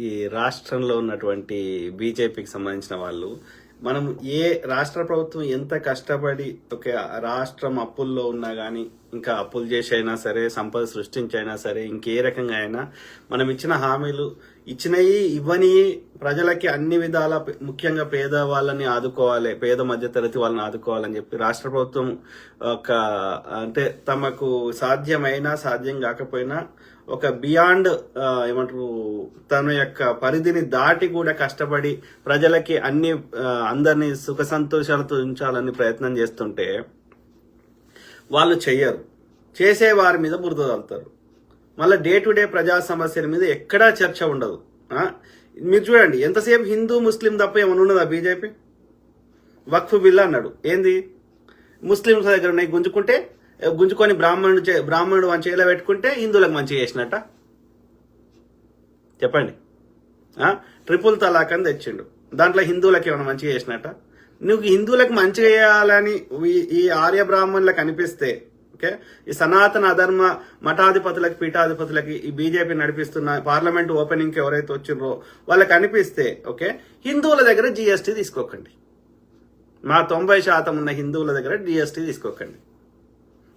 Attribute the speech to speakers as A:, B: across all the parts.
A: ఈ రాష్ట్రంలో ఉన్నటువంటి బీజేపీకి సంబంధించిన వాళ్ళు మనం ఏ రాష్ట్ర ప్రభుత్వం ఎంత కష్టపడి ఒక రాష్ట్రం అప్పుల్లో ఉన్నా కానీ ఇంకా అప్పులు చేసి అయినా సరే సంపద సృష్టించైనా సరే ఇంకే రకంగా అయినా మనం ఇచ్చిన హామీలు ఇచ్చినవి ఇవ్వని ప్రజలకి అన్ని విధాల ముఖ్యంగా పేద వాళ్ళని ఆదుకోవాలి పేద మధ్యతరగతి వాళ్ళని ఆదుకోవాలని చెప్పి రాష్ట్ర ప్రభుత్వం ఒక అంటే తమకు సాధ్యమైనా సాధ్యం కాకపోయినా ఒక బియాండ్ ఏమంటారు తన యొక్క పరిధిని దాటి కూడా కష్టపడి ప్రజలకి అన్ని అందరినీ సుఖ సంతోషాలతో ఉంచాలని ప్రయత్నం చేస్తుంటే వాళ్ళు చెయ్యరు. చేసే వారి మీద బురద చల్లుతారు మళ్ళీ డే టు డే ప్రజా సమస్యల మీద ఎక్కడా చర్చ ఉండదు. మీరు చూడండి ఎంతసేపు హిందూ ముస్లిం తప్ప ఏమైనా ఉన్నదా బీజేపీ? వక్ఫ్ బిల్ అన్నాడు. ఏంది? ముస్లింస్ దగ్గర ఉన్నాయి గుంజుకుంటే గుంజుకొని బ్రాహ్మణుడు చే- బ్రాహ్మణుడు మంచి పెట్టుకుంటే హిందువులకు మంచి చేసినట్ట? చెప్పండి. ట్రిపుల్ తలాక్ అని తెచ్చిండు. దాంట్లో హిందువులకు ఏమైనా మంచిగా చేసినట్ట? నువ్వు హిందువులకు మంచిగా చేయాలని ఈ- ఈ ఆర్య బ్రాహ్మణులకు అనిపిస్తే ఓకే? ఈ సనాతన అధర్మ మఠాధిపతులకి పీఠాధిపతులకి ఈ బీజేపీ నడిపిస్తున్న పార్లమెంట్ ఓపెనింగ్కి ఎవరైతే వచ్చిండ్రో వాళ్ళకి అనిపిస్తే ఓకే హిందువుల దగ్గర జిఎస్టీ తీసుకోకండి. మా తొంభై శాతం ఉన్న హిందువుల దగ్గర జిఎస్టీ తీసుకోకండి.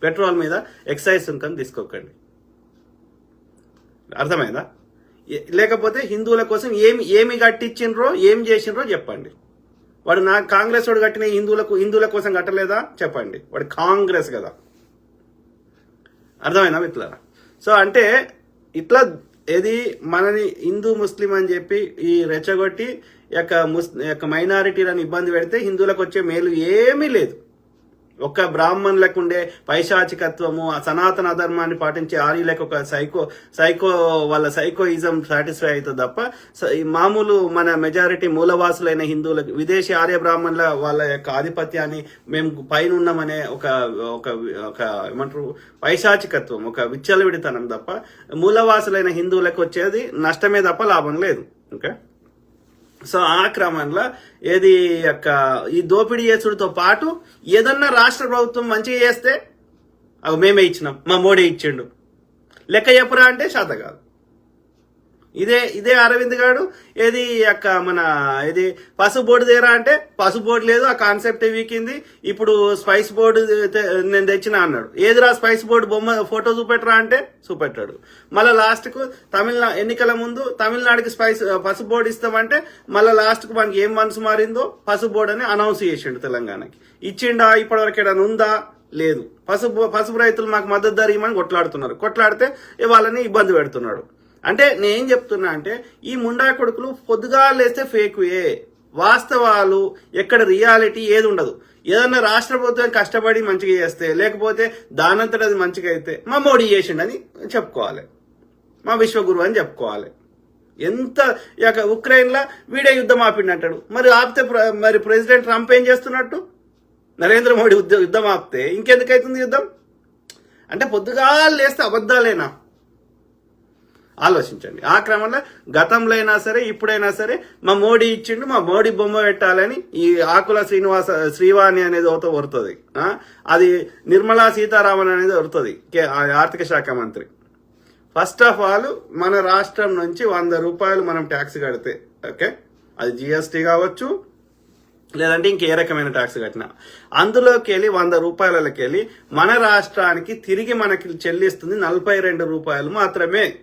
A: పెట్రోల్ మీద ఎక్సైజ్ సుంకం తీసుకోకండి. అర్థమైందా? లేకపోతే హిందువుల కోసం ఏమి ఏమి కట్టించిండ్రో ఏం చేసిండ్రో చెప్పండి. వాడు నా కాంగ్రెస్ వాడు కట్టిన హిందువులకు హిందువుల కోసం కట్టలేదా? చెప్పండి. వాడు కాంగ్రెస్ కదా. అర్థమైందా మిత్రులారా సో అంటే ఇట్లా ఏది మనని హిందూ ముస్లిం అని చెప్పి ఈ రెచ్చగొట్టి యొక్క ముస్ యొక్క మైనారిటీలను ఇబ్బంది పెడితే హిందువులకు వచ్చే మేలు ఏమీ లేదు. ఒక్క బ్రాహ్మణులకు ఉండే పైశాచికత్వము సనాతన ధర్మాన్ని పాటించే ఆర్యులకు ఒక సైకో సైకో వాళ్ళ సైకోయిజం సాటిస్ఫై అవుతుంది తప్ప స- ఈ మామూలు మన మెజారిటీ మూలవాసులైన హిందువులకు విదేశీ ఆర్య బ్రాహ్మణుల వాళ్ళ యొక్క ఆధిపత్యాన్ని మేము పైన ఉన్నామనే ఒక ఒక ఒక ఏమంటారు పైశాచికత్వం ఒక విచ్చలవిడితనం తప్ప మూలవాసులైన హిందువులకు వచ్చేది నష్టమే తప్ప లాభం లేదు. ఓకే? సో ఆ క్రమంలో ఏది యొక్క ఈ దోపిడీ చేసుడితో పాటు ఏదన్నా రాష్ట్ర ప్రభుత్వం మంచిగా చేస్తే అవి మేమే ఇచ్చినాం. మా మోడీ ఇచ్చిండు. లెక్క చెప్పురా అంటే శాత కాదు. ఇదే ఇదే అరవింద్ గారు ఏది యొక్క మన ఇది పసు బోర్డు దేరా అంటే పసు బోర్డు లేదు ఆ కాన్సెప్ట్ వీకింది. ఇప్పుడు స్పైస్ బోర్డు నేను తెచ్చిన అన్నాడు. ఏదిరా స్పైస్ బోర్డు బొమ్మ ఫోటో చూపెట్టరా అంటే చూపెట్టాడు. మళ్ళీ లాస్ట్కు తమిళనా ఎన్నికల ముందు తమిళనాడుకి స్పైస్ పసు బోర్డు ఇస్తామంటే మళ్ళీ లాస్ట్కు మనకి ఏం మనసు మారిందో పసు బోర్డు అని అనౌన్స్ చేసిండు తెలంగాణకి. ఇచ్చిండా ఇప్పటివరకు ఏదైనా ఉందా? లేదు. పసుపు పసుపు రైతులు మాకు మద్దతు ధర ఇవ్వమని కొట్లాడుతున్నారు. కొట్లాడితే వాళ్ళని ఇబ్బంది పెడుతున్నాడు. అంటే నేను చెప్తున్నా అంటే ఈ ముండా కొడుకులు పొద్దుగా లేస్తే ఫేకుయే వాస్తవాలు ఎక్కడ రియాలిటీ ఏది ఉండదు. ఏదన్నా రాష్ట్ర ప్రభుత్వం కష్టపడి మంచిగా చేస్తే లేకపోతే దానంతట అది మంచిగా అయితే మా మోడీ చేసిండని చెప్పుకోవాలి. మా విశ్వగురు అని చెప్పుకోవాలి. ఎంత ఇక ఉక్రెయిన్లో వీడే యుద్ధం ఆపిండి అంటాడు మరి ఆపితే ప్ర- మరి ప్రెసిడెంట్ ట్రంప్ ఏం చేస్తున్నట్టు? నరేంద్ర మోడీ యుద్ధం ఆపితే ఇంకెందుకైతుంది యుద్ధం? అంటే పొద్దుగా లేస్తే అబద్ధాలేనా? ఆలోచించండి. ఆ క్రమంలో గతంలో అయినా సరే ఇప్పుడైనా సరే మా మోడీ ఇచ్చిండు మా మోడీ బొమ్మ పెట్టాలని ఈ ఆకుల శ్రీనివాస శ్రీవాణి అనేది ఒకతో వరుతుంది. అది నిర్మలా సీతారామన్ అనేది వరుతుంది కే- ఆర్థిక శాఖ మంత్రి. ఫస్ట్ ఆఫ్ ఆల్ మన రాష్ట్రం నుంచి వంద రూపాయలు మనం ట్యాక్స్ కడితే ఓకే? అది జిఎస్టీ కావచ్చు లేదంటే ఇంకే రకమైన ట్యాక్స్ కట్టినా. అందులోకి వెళ్ళి వంద రూపాయలకి వెళ్ళి మన రాష్ట్రానికి తిరిగి మనకి చెల్లిస్తుంది నలభై రెండు రూపాయలు మాత్రమే.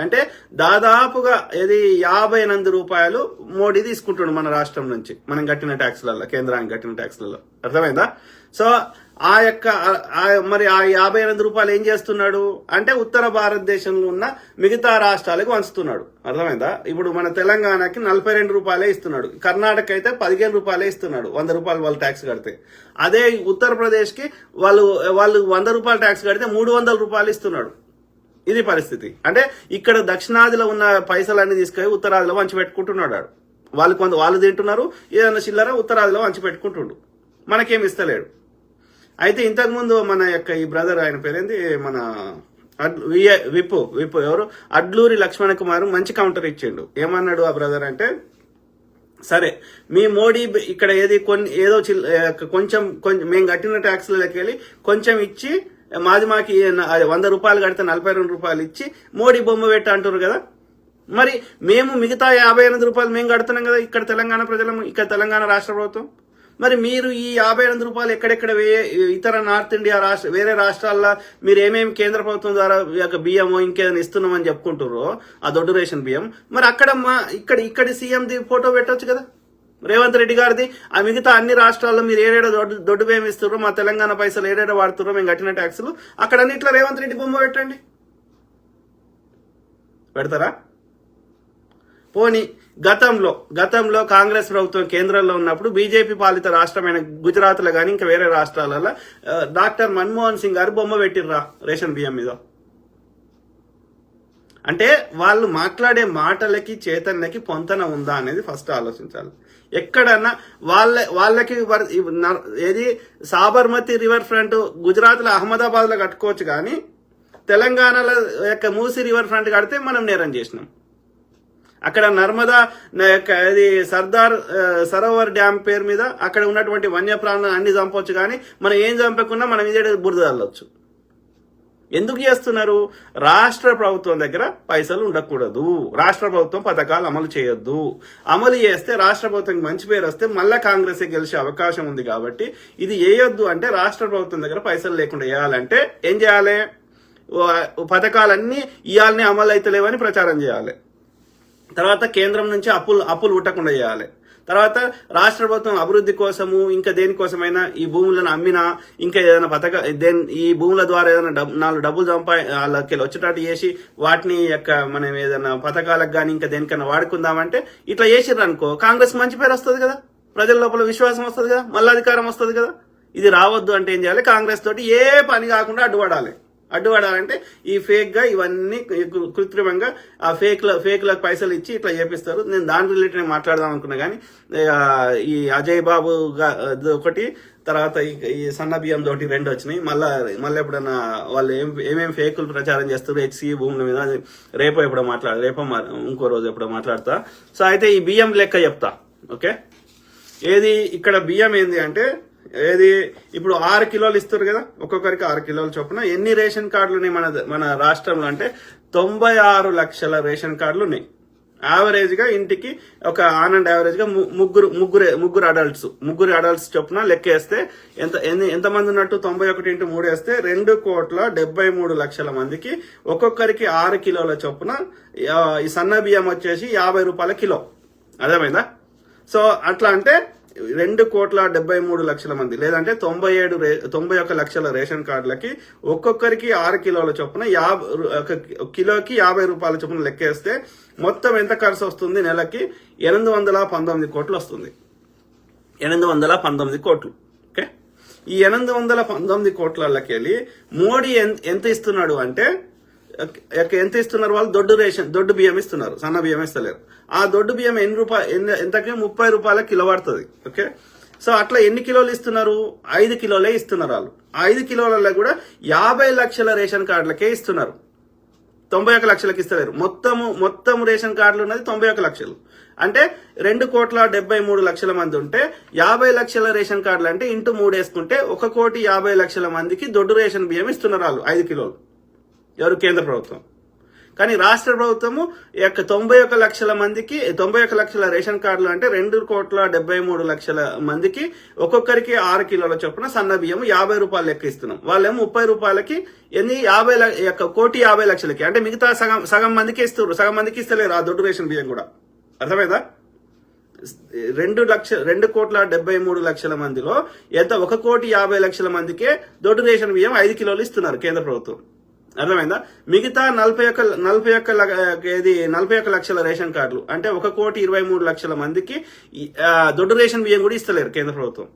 A: అంటే దాదాపుగా ఇది యాభై ఎనిమిది రూపాయలు మోడీ తీసుకుంటుండు మన రాష్ట్రం నుంచి మనం కట్టిన ట్యాక్స్లలో కేంద్రానికి కట్టిన ట్యాక్స్లలో అర్థమైందా? సో ఆ యొక్క ఆ- మరి ఆ యాభై ఎనిమిది రూపాయలు ఏం చేస్తున్నాడు? అంటే ఉత్తర భారతదేశంలో ఉన్న మిగతా రాష్ట్రాలకు వంచుతున్నాడు అర్థమైందా? ఇప్పుడు మన తెలంగాణకి నలభై రెండు రూపాయలే ఇస్తున్నాడు. కర్ణాటక అయితే పదిహేను రూపాయలే ఇస్తున్నాడు వంద రూపాయలు వాళ్ళు ట్యాక్స్ కడితే. అదే ఉత్తరప్రదేశ్కి వాళ్ళు వాళ్ళు వంద రూపాయలు ట్యాక్స్ కడితే మూడు వందల రూపాయలు ఇస్తున్నాడు. ఇది పరిస్థితి. అంటే ఇక్కడ దక్షిణాదిలో ఉన్న పైసలన్నీ తీసుకొని ఉత్తరాదిలో వంచి పెట్టుకుంటున్నాడు వాళ్ళు కొంత వాళ్ళు తింటున్నారు ఏదైనా చిల్లర ఉత్తరాదిలో వంచి పెట్టుకుంటుండు మనకేం ఇస్తలేడు. అయితే ఇంతకుముందు మన యొక్క ఈ బ్రదర్ ఆయన పేరేంది? మన విఏ- విప్పు విప్పు ఎవరు? అడ్లూరి లక్ష్మణ కుమార్ మంచి కౌంటర్ ఇచ్చిండు. ఏమన్నాడు ఆ బ్రదర్ అంటే సరే మీ మోడీ ఇక్కడ ఏది కొన్ని ఏదో చిల్- కొంచెం కొంచెం మేము కట్టిన ట్యాక్స్లకి వెళ్ళి కొంచెం ఇచ్చి మాది మాకి వంద రూపాయలు కడితే నలభై రెండు రూపాయలు ఇచ్చి మోడీ బొమ్మ పెట్టి అంటారు కదా. మరి మేము మిగతా యాభై ఎనిమిది రూపాయలు మేము కడుతున్నాం కదా ఇక్కడ తెలంగాణ ప్రజలం ఇక్కడ తెలంగాణ రాష్ట్ర ప్రభుత్వం. మరి మీరు ఈ యాభై ఎనిమిది రూపాయలు ఎక్కడెక్కడ వే ఇతర నార్త్ ఇండియా రాష్ట్ర వేరే రాష్ట్రాల్లో మీరు ఏమేమి కేంద్ర ప్రభుత్వం ద్వారా ఈ యొక్క బియ్యము ఇంకేదైనా ఇస్తున్నామని చెప్పుకుంటారో ఆ దొడ్డు రేషన్ బియ్యం. మరి అక్కడ మా ఇక్కడ ఇక్కడ సీఎంది ఫోటో పెట్టవచ్చు కదా. రేవంత్ రెడ్డి గారిది. ఆ మిగతా అన్ని రాష్ట్రాల్లో మీరు ఏడేడ దొడ్డు దొడ్డు బియ్యం మా తెలంగాణ పైసలు ఏడేడ వాడుతుర్రో మేము కట్టిన ట్యాక్సులు. అక్కడ అన్నిట్లో రేవంత్ రెడ్డి బొమ్మ పెట్టండి. పెడతారా? పోని గతంలో గతంలో కాంగ్రెస్ ప్రభుత్వం కేంద్రంలో ఉన్నప్పుడు బీజేపీ పాలిత రాష్ట్రమైన గుజరాత్లో కానీ ఇంకా వేరే రాష్ట్రాలలో డాక్టర్ మన్మోహన్ సింగ్ గారు బొమ్మ పెట్టిర్రా రేషన్ బియ్యం మీద? అంటే వాళ్ళు మాట్లాడే మాటలకి చేతనకి పొంతన ఉందా అనేది ఫస్ట్ ఆలోచించాలి. ఎక్కడన్నా వాళ్ళ వాళ్ళకి ఏది సాబర్మతి రివర్ ఫ్రంట్ గుజరాత్లో అహ్మదాబాద్లో కట్టుకోవచ్చు కానీ తెలంగాణలో యొక్క మూసి రివర్ ఫ్రంట్ కడితే మనం నేరం చేసినాం. అక్కడ నర్మదా యొక్క ఇది సర్దార్ సరోవర్ డ్యామ్ పేరు మీద అక్కడ ఉన్నటువంటి వన్యప్రాణులను అన్ని చంపవచ్చు కానీ మనం ఏం చంపకుండా మనం ఇదే బురద చల్లొచ్చు ఎందుకు చేస్తున్నారు? రాష్ట్ర ప్రభుత్వం దగ్గర పైసలు ఉండకూడదు. రాష్ట్ర ప్రభుత్వం పథకాలు అమలు చేయొద్దు. అమలు చేస్తే రాష్ట్ర ప్రభుత్వానికి మంచి పేరు వస్తే మళ్ళా కాంగ్రెస్ గెలిచే అవకాశం ఉంది కాబట్టి ఇది వేయొద్దు అంటే రాష్ట్ర ప్రభుత్వం దగ్గర పైసలు లేకుండా వేయాలంటే ఏం చేయాలి? పథకాలన్నీ ఇవాళనే అమలు అవుతలేవని ప్రచారం చేయాలి. తర్వాత కేంద్రం నుంచి అప్పులు అప్పులు ఉట్టకుండా చేయాలి. తర్వాత రాష్ట్ర ప్రభుత్వం అభివృద్ధి కోసము ఇంకా దేనికోసమైనా ఈ భూములను అమ్మినా ఇంకా ఏదైనా పథక దేని ఈ భూముల ద్వారా ఏదైనా డబ్బు నాలుగు డబ్బులు సంపా వాళ్ళకి వచ్చేటట్టు చేసి వాటిని యొక్క మనం ఏదైనా పథకాలకు కానీ ఇంకా దేనికైనా వాడుకుందామంటే ఇట్లా చేసిర్రు అనుకో కాంగ్రెస్ మంచి పేరు వస్తుంది కదా. ప్రజల లోపల విశ్వాసం వస్తుంది కదా. మళ్ళీ అధికారం వస్తుంది కదా. ఇది రావద్దు అంటే ఏం చేయాలి? కాంగ్రెస్ తోటి ఏ పని కాకుండా అడ్డుపడాలి. అడ్డుపడాలంటే ఈ ఫేక్గా ఇవన్నీ కృత్రిమంగా ఆ ఫేక్ ఫేక్లకు పైసలు ఇచ్చి ఇట్లా చేపిస్తారు. నేను దాని రిలేటెడ్ మాట్లాడదాం అనుకున్నా కానీ ఈ అజయ్ బాబు ఒకటి తర్వాత ఈ- ఈ సన్న బియ్యం తోటి రెండు వచ్చినాయి. మళ్ళీ మళ్ళీ ఎప్పుడన్నా వాళ్ళు ఏం ఏమేమి ఫేకులు ప్రచారం చేస్తారు హెచ్సి భూముల మీద రేపో ఎప్పుడో మాట్లాడ రేపో ఇంకో రోజు ఎప్పుడో మాట్లాడతా. సో అయితే ఈ బియ్యం లెక్క చెప్తా ఓకే? ఏది ఇక్కడ బియ్యం ఏంది అంటే ఏది? ఇప్పుడు ఆరు కిలోలు ఇస్తారు కదా ఒక్కొక్కరికి ఆరు కిలోలు చొప్పున. ఎన్ని రేషన్ కార్డులు ఉన్నాయి మన మన రాష్ట్రంలో అంటే తొంభై ఆరు లక్షల రేషన్ కార్డులు ఉన్నాయి యావరేజ్గా ఇంటికి ఒక ఆన్ అండ్ యావరేజ్గా ముగ్గురు ముగ్గురు ముగ్గురు అడల్ట్స్. ముగ్గురు అడల్ట్స్ చొప్పున లెక్కేస్తే ఎంత ఎన్ని ఎంతమంది ఉన్నట్టు? తొంభై ఒకటి ఇంటూ మూడు వేస్తే రెండు కోట్ల డెబ్బై మూడు లక్షల మందికి ఒక్కొక్కరికి ఆరు కిలోల చొప్పున ఈ సన్న బియ్యం వచ్చేసి యాభై రూపాయల కిలో. అర్థమైందా? సో అట్లా అంటే రెండు కోట్ల డెబ్బై మూడు లక్షల మంది. లేదంటే తొంభై ఏడు తొంభై ఒక లక్షల రేషన్ కార్డులకి ఒక్కొక్కరికి ఆరు కిలోల చొప్పున యాభై ఒక కిలోకి యాభై రూపాయల చొప్పున లెక్కేస్తే మొత్తం ఎంత ఖర్చు వస్తుంది నెలకి? ఎనిమిది వందల పంతొమ్మిది కోట్లు వస్తుంది. ఎనిమిది వందల పంతొమ్మిది కోట్లు. ఓకే? ఈ ఎనిమిది వందల పంతొమ్మిది కోట్లకి వెళ్ళి మోడీ ఎంత ఇస్తున్నాడు అంటే ఎంత ఇస్తున్నారు వాళ్ళు? దొడ్డు రేషన్ దొడ్డు బియ్యం ఇస్తున్నారు. సన్న బియ్యం ఇస్తలేరు. ఆ దొడ్డు బియ్యం ఎన్ని రూపాయలు ఎంతకి? ముప్పై రూపాయల కిలో పడుతుంది ఓకే? సో అట్లా ఎన్ని కిలోలు ఇస్తున్నారు? ఐదు కిలోలే ఇస్తున్నారు వాళ్ళు. ఐదు కిలోలలో కూడా యాభై లక్షల రేషన్ కార్డులకే ఇస్తున్నారు. తొంభై ఒక లక్షలకు ఇస్తలేరు. మొత్తము మొత్తం రేషన్ కార్డులు ఉన్నది తొంభై ఒక లక్షలు. అంటే రెండు కోట్ల డెబ్బై మూడు లక్షల మంది ఉంటే యాభై లక్షల రేషన్ కార్డులు అంటే ఇంటూ మూడు వేసుకుంటే ఒక కోటి యాభై లక్షల మందికి దొడ్డు రేషన్ బియ్యం ఇస్తున్నారు వాళ్ళు ఐదు కిలోలు. ఎవరు? కేంద్ర ప్రభుత్వం. కానీ రాష్ట్ర ప్రభుత్వము యొక్క తొంభై ఒక లక్షల మందికి తొంభై ఒక లక్షల రేషన్ కార్డులు అంటే రెండు కోట్ల డెబ్బై మూడు లక్షల మందికి ఒక్కొక్కరికి ఆరు కిలోల చొప్పున సన్న బియ్యం యాభై రూపాయలు లెక్క ఇస్తున్నాం. వాళ్ళేమో ముప్పై రూపాయలకి ఎన్ని యాభై యొక్క కోటి యాభై లక్షలకి అంటే మిగతా సగం సగం మందికి ఇస్తారు సగం మందికి ఇస్తలేరు ఆ దొడ్డు రేషన్ బియ్యం కూడా. అర్థమైందా? రెండు లక్ష రెండు కోట్ల డెబ్బై మూడు లక్షల మందిలో ఎంత? ఒక కోటి యాభై లక్షల మందికే దొడ్డు రేషన్ బియ్యం ఐదు కిలోలు ఇస్తున్నారు కేంద్ర ప్రభుత్వం. అర్థమైందా? మిగతా నలభై ఒక్క నలభై ఒక్క ల- ఇది నలభై ఒక్క లక్షల రేషన్ కార్డులు. అంటే ఒక కోటి ఇరవై మూడు లక్షల మందికి దొడ్డు రేషన్ బియ్యం కూడా ఇస్తలేరు కేంద్ర ప్రభుత్వం.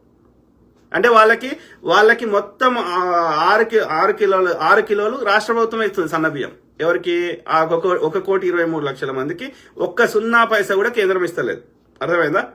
A: అంటే వాళ్ళకి వాళ్ళకి మొత్తం ఆరు కి ఆరు కిలోలు ఆరు కిలోలు రాష్ట్ర ప్రభుత్వం ఇస్తుంది సన్న బియ్యం. ఎవరికి? ఒక ఒక కోటి ఇరవై మూడు లక్షల మందికి ఒక్క సున్నా పైసా కూడా కేంద్రం ఇస్తలేదు. అర్థమైందా?